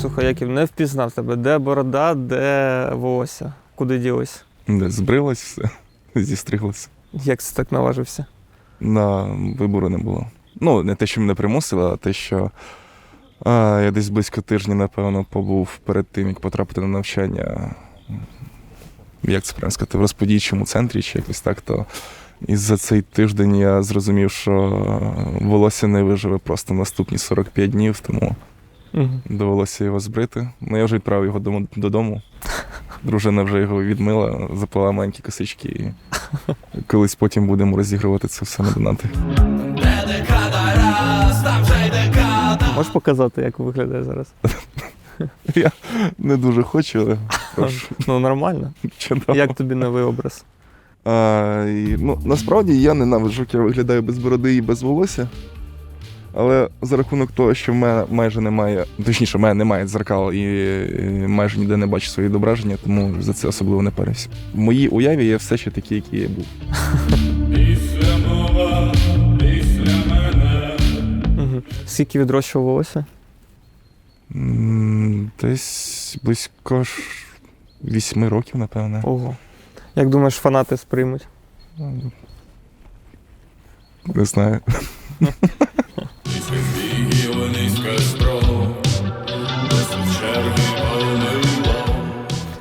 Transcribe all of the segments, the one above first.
Слухай, Яків, не впізнав тебе. Де борода, де волосся? Куди ділось? Де збрилось все, зістриглося. Як це так наважився? На вибору не було. Ну, не те, що мене примусило, а те, що а, я десь близько тижня, напевно, побув перед тим, як потрапити на навчання. Як це правильно сказати, в розподійчому центрі чи якось так, то і за цей тиждень я зрозумів, що волосся не виживе просто наступні 45 днів, тому Угу. довелося його збрити. Ну, я вже відправив його додому. Дружина вже його відмила, заплела маленькі косички. І колись потім будемо розігрувати це все на донати. Можеш показати, як виглядає зараз? Я не дуже хочу, але прошу. Ну, нормально. Чудово. Як тобі новий образ? А, і, ну, насправді я ненавиджу, як я виглядаю без бороди і без волосся. Але за рахунок того, що в мене майже немає, точніше, в мене немає дзеркал і майже ніде не бачу свої відображення, тому за це особливо не парюся. В моїй уяві я все ще такий, який я був. Скільки відрощував волосся? М, Десь близько вісьми років, напевне. Ого. Як думаєш, фанати сприймуть? Не знаю.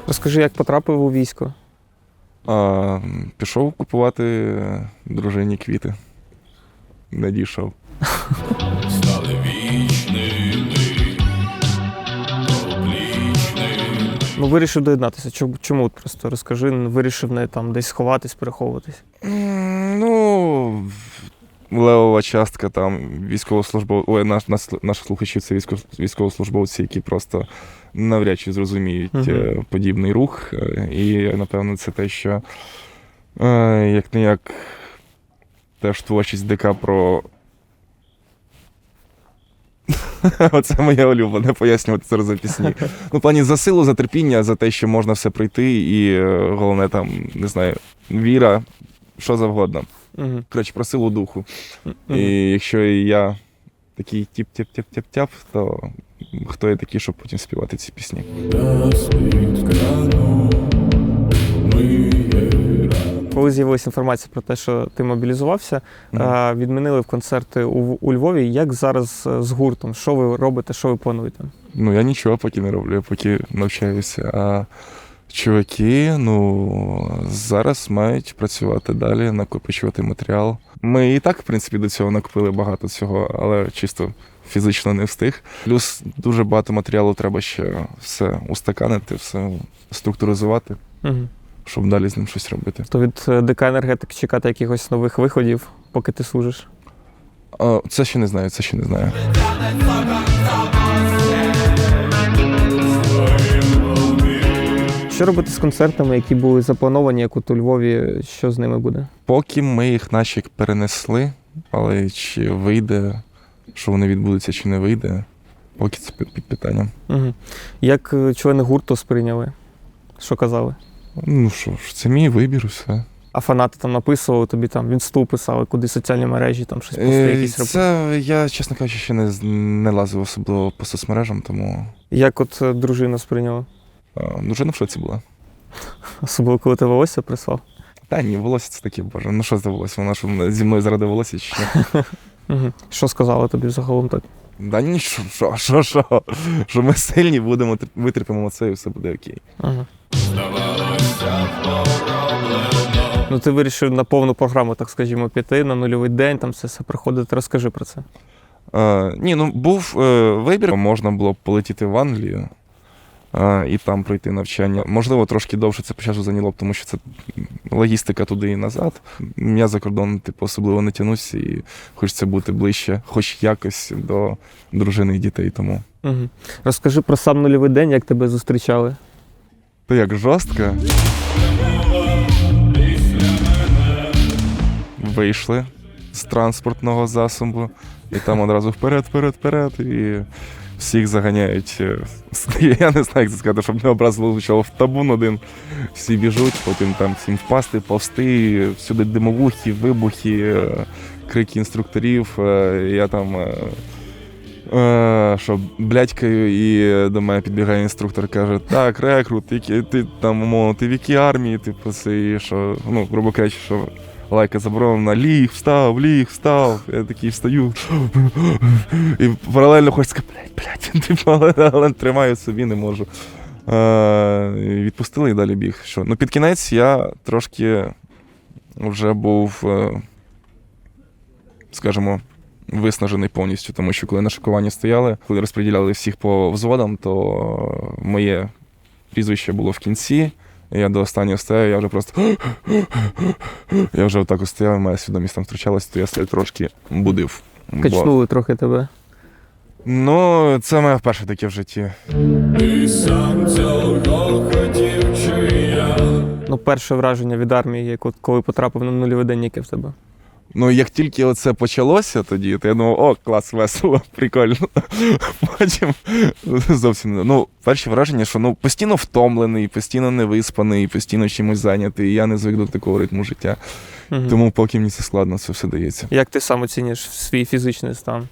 Розкажи, як потрапив у військо? А, пішов купувати дружині квіти. Не дійшов. Ну, вирішив доєднатися. Чому, чому От просто розкажи, вирішив не там десь сховатись, переховуватись. Ну, левова частка там військовослужбовців. Ой, наш, наш, наші слухачі це військов, військовослужбовці, які просто навряд чи зрозуміють е, подібний рух. Е, І, напевно, це те, що е, як не як теж творчість ДК про. Оце моє улюблене пояснювати це за пісні. Ну, в плані за силу, за терпіння, за те, що можна все пройти, і головне там, не знаю, віра, що завгодно. Угу. Коротше, про силу духу. І якщо я такий тіп-тіп-тіп-тіп-тяп, то хто я такий, щоб потім співати ці пісні? Коли з'явилася інформація про те, що ти мобілізувався, Мгм. відмінили в концерти у, у Львові. Як зараз е, з гуртом? Що ви робите, що ви плануєте? Ну, я нічого поки не роблю, я поки навчаюся. А чуваки, ну, зараз мають працювати далі, накопичувати матеріал. Ми і так, в принципі, до цього накопили багато цього, але чисто фізично не встиг. Плюс дуже багато матеріалу треба ще все устаканити, все структуризувати, Угу. щоб далі з ним щось робити. То від е, ДК енергетик чекати якихось нових виходів, поки ти служиш. А, це ще не знаю, це ще не знаю. Що робити з концертами, які були заплановані, як от у Львові, що з ними буде? Поки ми їх наче перенесли, але чи вийде, що вони відбудуться, чи не вийде, поки це під, питанням. Угу. Як е, члени гурту сприйняли? Що казали? Ну що ж, це мій вибір, все. А фанати там написували тобі там відступ писали, куди соціальні мережі, там щось пости Е, якісь робили. Це я, чесно кажучи, ще не, не лазив особливо по соцмережам, тому Як от е, дружина сприйняла? Дружина в шоці була. Особливо, коли ти волосся прислав. Та ні, волосся це таке, боже. Ну що за волосся? Вона що зі мною заради волосся чи що? Що сказали тобі загалом так? Да ні, що, що, що, що, що ми сильні будемо, витерпимо це і все буде окей. Ага. Ну, ти вирішив на повну програму, так скажімо, піти на нульовий день, там все, все проходити. Розкажи про це. Е, ні, ну був е, вибір, можна було б полетіти в Англію е, і там пройти навчання. Можливо, трошки довше це по часу зайняло тому що це логістика туди і назад. Я за кордон, типу, особливо не тянуся і хочеться бути ближче, хоч якось до дружини і дітей. Тому. Угу. Розкажи про сам нульовий день, як тебе зустрічали. То як жорстко. Вийшли з транспортного засобу, і там одразу вперед, вперед, вперед. І всіх заганяють. е, Я не знаю, як це сказати, щоб не образило звучало в табун один. Всі біжуть, потім там всім впасти, повсти, всюди димовухи, вибухи, е, крики інструкторів. Е, Я там що блядькаю, і до мене підбігає інструктор, каже: так, рекрут, які, ти там, умовно, ти в якій армії, типу, це, і що, ну, грубо кажучи, що лайка заборонена, ліг, встав, ліг, встав. Я такий встаю. І паралельно хочеться сказати, блядь, блядь, але, тримаю собі, не можу. Е, відпустили і далі біг. Що? Ну, під кінець я трошки вже був, е, скажімо, виснажений повністю, тому що коли на шикуванні стояли, коли розподіляли всіх по взводам, то моє прізвище було в кінці. І я до останнього стояв, я вже просто. я вже отак ось стояв, моя свідомість там втручалася, то я себе трошки будив. Бо- Качнули трохи тебе. Ну, це моє вперше таке в житті. І сам цього хотів, чи я? Ну, перше враження від армії, як от коли потрапив на нульовий день, яке в тебе. Ну, як тільки оце почалося тоді, то я думав, о, клас, весело, прикольно. Потім зовсім не. Ну, перші враження, що ну, постійно втомлений, постійно невиспаний, постійно чимось зайнятий. і Я не звик до такого ритму життя. Мгм. Тому поки мені це складно, це все дається. Як ти сам оцінюєш свій фізичний стан?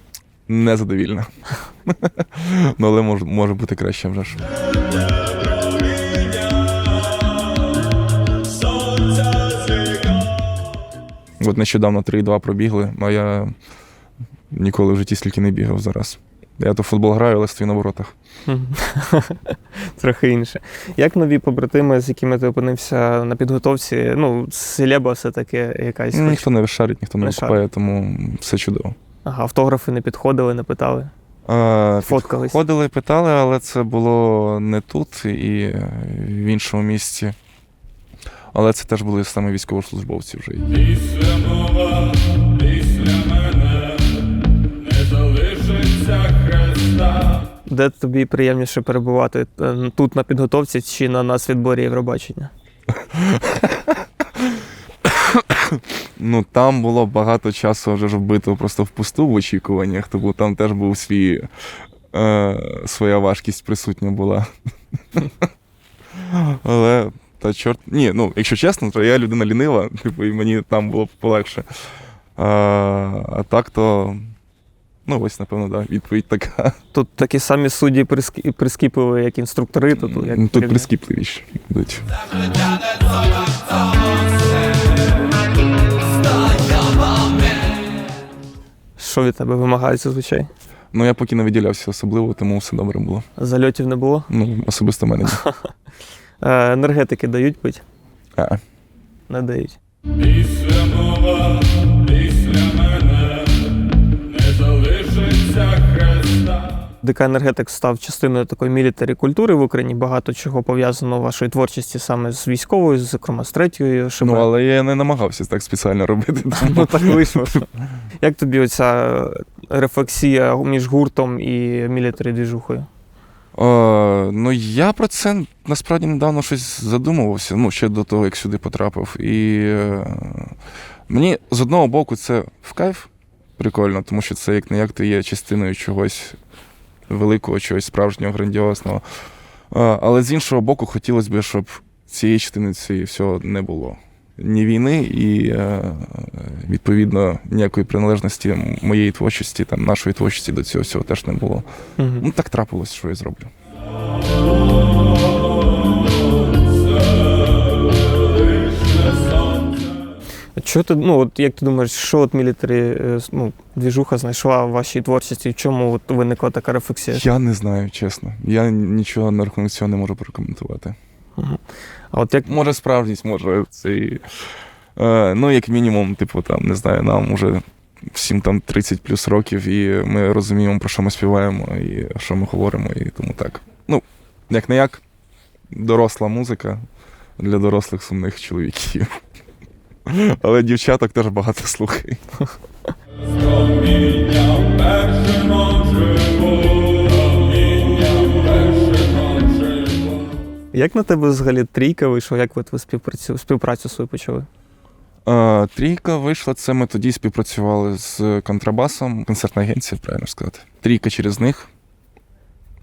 Незадовільно. ну, але може, може бути краще вже От нещодавно 3,2 пробігли, а я ніколи в житті стільки не бігав зараз. Я то в футбол граю, але стою на воротах. Трохи інше. Як нові побратими, з якими ти опинився на підготовці? Ну, селеба все таке якась. Ну, ніхто не шарить, ніхто не Не викупає, тому все чудово. Ага, автографи не підходили, не питали. А, Фоткались. Ходили, питали, але це було не тут і в іншому місці. Але це теж були саме військовослужбовці вже. Після мова, після мене не залишиться хреста. Де тобі приємніше перебувати? Е, Тут на підготовці чи на нас відборі Євробачення? Ну там було багато часу вже ж вбито просто впусту в очікуваннях, тому там теж був свій, е, своя важкість присутня була. Але та чорт. Ні, ну, якщо чесно, то я людина лінива, типу, і мені там було б полегше. А, а так то. Ну, ось, напевно, да, відповідь така. Тут такі самі судді прискі- прискіпливі, як інструктори. Тут, як Тут порівняно. прискіпливіше будуть. Що від тебе вимагають зазвичай? Ну, я поки не виділявся особливо, тому все добре було. Зальотів не було? Ну, особисто мене. Е, енергетики дають пить? А. Не дають. Після мова, після мене не залишиться хреста. ДК енергетик став частиною такої мілітарі культури в Україні. Багато чого пов'язано вашої творчості саме з військовою, зокрема з третьою ШБ. Ну, але я не намагався так спеціально робити. Ну, так вийшло. Як тобі оця рефлексія між гуртом і мілітарі двіжухою? О, ну, я про це насправді недавно щось задумувався, ну, ще до того, як сюди потрапив. І е, мені з одного боку це в кайф прикольно, тому що це як не як ти є частиною чогось великого, чогось справжнього, грандіозного. А, але з іншого боку, хотілося б, щоб цієї частини цієї всього не було. Ні війни і е, відповідно ніякої приналежності моєї творчості, там, нашої творчості до цього всього теж не було. Мгм. Ну так трапилось, що я зроблю. Що ти, ну, от як ти думаєш, що от мілітарі, е, ну, двіжуха знайшла в вашій творчості, в чому от виникла така рефлексія? Я не знаю, чесно. Я нічого на рахунок цього не можу прокоментувати. А от як Може, справжність, може, це. і, Е, ну, як мінімум, типу, там, не знаю, нам уже всім там 30 плюс років, і ми розуміємо, про що ми співаємо і що ми говоримо, і тому так. Ну, як не як, доросла музика для дорослих сумних чоловіків. Але дівчаток теж багато слухає. Першим Як на тебе взагалі трійка вийшла? Як ви співпрацю, співпрацю свою почали? Е, Трійка вийшла, це ми тоді співпрацювали з контрабасом, концертна агенція, правильно сказати. Трійка через них,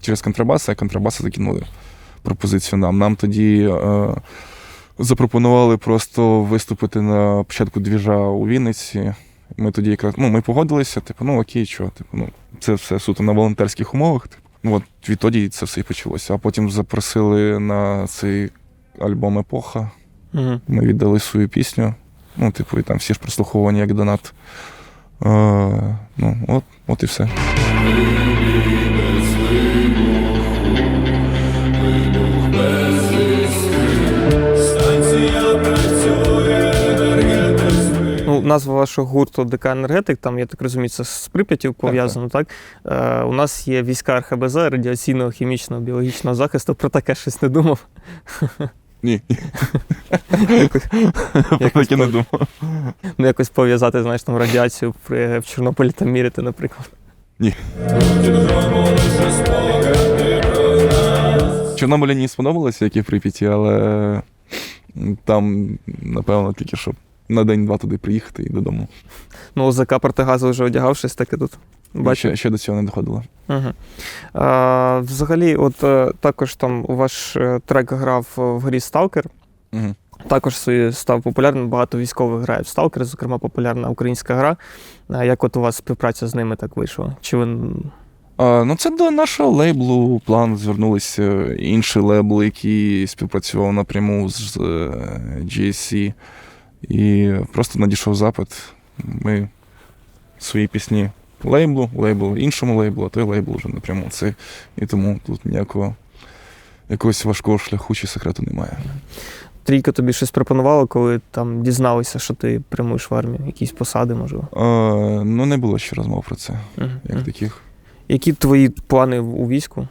через контрабаса, а контрабаса закинули пропозицію нам. Нам тоді е, запропонували просто виступити на початку двіжа у Вінниці. Ми тоді якраз ну, ми погодилися, типу, ну окей, що, типу, ну, це все суто на волонтерських умовах. От відтоді це все і почалося. А потім запросили на цей альбом Епоха. Угу. Ми віддали свою пісню. Ну, типу, і там всі ж прослуховані як донат. Е, ну, от, от і все. Назва вашого гурту ДК Енергетик, там, я так розумію, це з Прип'яттю пов'язано, так? Е, у нас є війська РХБЗ, радіаційного, хімічного, біологічного захисту. Про таке щось не думав. Ні, про таке не думав. ну, якось пов'язати, знаєш, там радіацію при, в Чорнобилі там міряти, наприклад. Чорнобилі мені сподобалося, як і в Прип'яті, але там, напевно, тільки щоб на день-два туди приїхати і додому. Ну, ОЗК протигазу вже одягав щось таке тут. Бачу. Ще, ще до цього не доходило. Угу. А, взагалі, от е, також там ваш е, трек грав в грі Сталкер. Угу. Також став популярним. Багато військових грають в Сталкер, зокрема, популярна українська гра. А як от у вас співпраця з ними так вийшла? Чи ви А, ну, це до нашого лейблу план звернулися інший лейбл, який співпрацював напряму з е, GSC. І просто надійшов запит. Ми свої пісні лейблу, лейбл іншому лейблу, а той лейбл вже напряму. Це, і тому тут ніякого якогось важкого шляху чи секрету немає. трійка тобі щось пропонувала, коли там дізналися, що ти прямуєш в армію? Якісь посади, можливо? А, ну, не було ще розмов про це, Мгм. як Мгм. таких. Які твої плани у війську?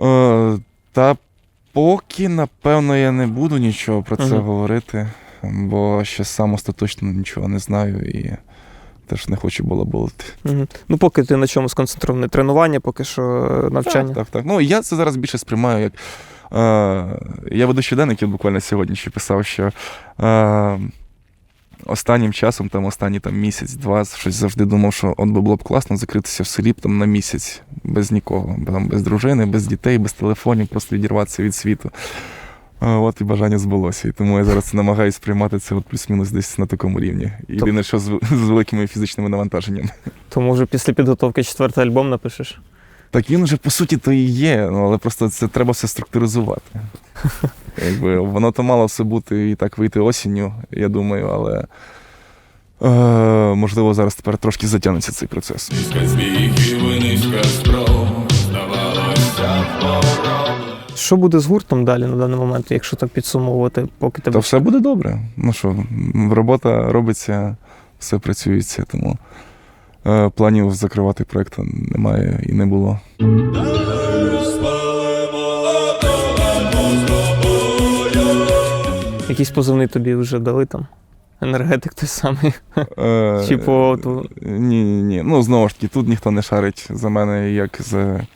Е, та поки, напевно, я не буду нічого про це Мгм. говорити, бо ще сам остаточно нічого не знаю і теж не хочу балаболити. Угу. Ну, поки ти на чому сконцентрований тренування, поки що е, навчання. Так, так, так. Ну, я це зараз більше сприймаю як. Е, я веду щоденник, я буквально сьогодні ще писав, що е, останнім часом, там, останній там, місяць-два, щось завжди думав, що от би було б класно закритися в селі там, на місяць без нікого, там, без дружини, без дітей, без телефонів, просто відірватися від світу. От і бажання збулося. І тому я зараз намагаюся сприймати це от плюс-мінус десь на такому рівні. Єдине, що з, з великими фізичними навантаженнями. То може після підготовки четвертий альбом напишеш? Так він вже по суті то і є, ну, але просто це треба все структуризувати. Якби, воно то мало все бути і так вийти осінню, я думаю, але е, можливо зараз тепер трошки затягнеться цей процес. Що буде з гуртом далі на даний момент, якщо так підсумовувати, поки тебе Та все буде добре. Ну що, робота робиться, все працюється, тому планів закривати проект немає і не було. якийсь позивний тобі вже дали там? Енергетик той самий. Е, Чи по Ні, ні, ні. Ну, знову ж таки, тут ніхто не шарить за мене як за е,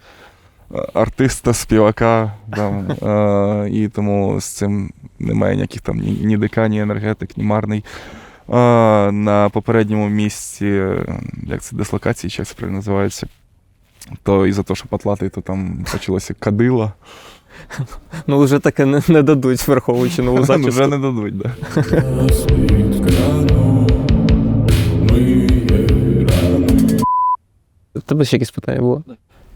артиста, співака. Там, е, і тому з цим немає ніяких там ні, ні ДК, ні енергетик, ні марний. Е, на попередньому місці, як це дислокації, чи як це правильно називається, то із-за того, що потлати, то там почалося кадило. Ну, вже таке не, не дадуть, враховуючи нову Ну, зачіску. Вже не дадуть, да. Рани. У тебе ще якісь питання було?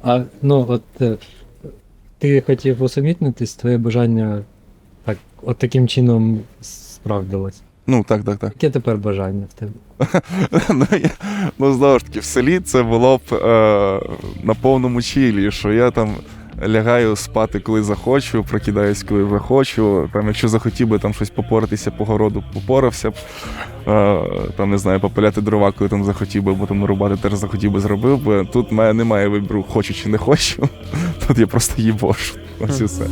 А ну, от е, ти хотів усамітнитись, твоє бажання так, от таким чином справдилось. Ну, так, так, так. Яке тепер бажання в тебе? ну, я, ну, знову ж таки, в селі це було б е, на повному чилі, що я там лягаю спати, коли захочу, прокидаюсь, коли захочу. Там, якщо захотів би там щось попоратися по городу, попорався б. Е, там, не знаю, попиляти дрова, коли там захотів би, або там рубати теж захотів би, зробив би. Тут мене немає вибору, хочу чи не хочу. Тут я просто їбошу. Ось і все.